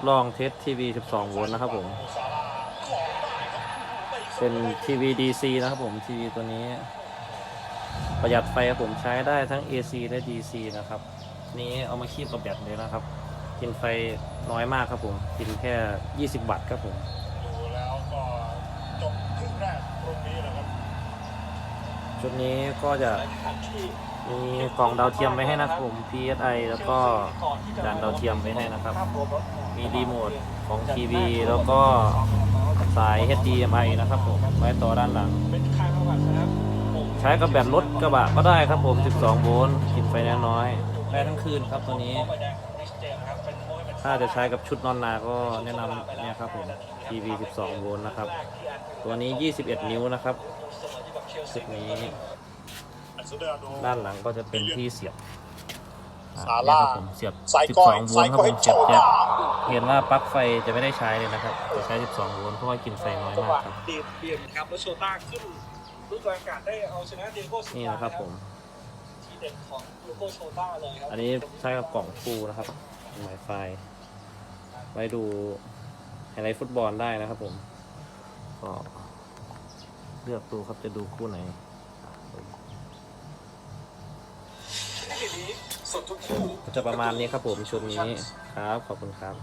ดลองเทสทีวี 12 โวลต์นะครับผม เป็นทีวี DC นะครับผมทีวีตัวนี้ ประหยัดไฟครับผมใช้ได้ทั้ง AC และ DC นะครับ นี้เอามาคีบกับแบตเลยนะครับ กินไฟน้อยมากครับผม กินแค่ 20 วัตต์ครับผมดูแล้วก็จบครึ่งแรกตรงนี้แหละครับชุดนี้ก็จะในขณะที่ มีกล่องดาวเทียมไว้ให้นะครับผม PSI แล้วก็จานดาวเทียมไว้ให้นะครับ มีรีโมทของทีวีแล้วก็สาย HDMI นะครับผมไว้ต่อด้านหลัง ใช้กับแบตรถกระบะก็ได้ครับผม 12 โวลต์กินไฟน้อยๆได้ทั้งคืนครับตัวนี้ ถ้าจะใช้กับชุดนอนนาก็แนะนำเนี่ยครับผม TV 12 โวลต์นะครับ ตัวนี้ 21 นิ้วนะครับเสมอที่กับเชลชุซีดนี้ ดาโดด้านหลังก็จะเป็นที่เสียบอ่ซาร่าเนี่ยครับผมเสียบสายก้อย12โวลสายต์ครับก้อผยมโจเสียบแจ็คดาเห็นว่าปลั๊กไฟจะไม่ได้ใช้เลยนะครับ จะใช้ 12 โวลต์เพราะว่ากินไฟน้อยจังมาหกวะครับเดียดเปลี่ยนครับแล้วโชต้าขึ้นรุ่นกลางอากาศได้เอาชนะเดียโก้ซินี่ลานะครับผมทีเด็ดของเดียโก้โชต้าเลยครัอันนี้ใช้กับกล่องฟูนะครับหมายไฟ ไว้ดูไฮไลท์ฟุตบอลได้นะครับผม ก็เลือกดูครับจะดูคู่ไหน ทีนี้สดทุกคู่ ก็จะประมาณนี้ครับผมชุดนี้ครับขอบคุณครับ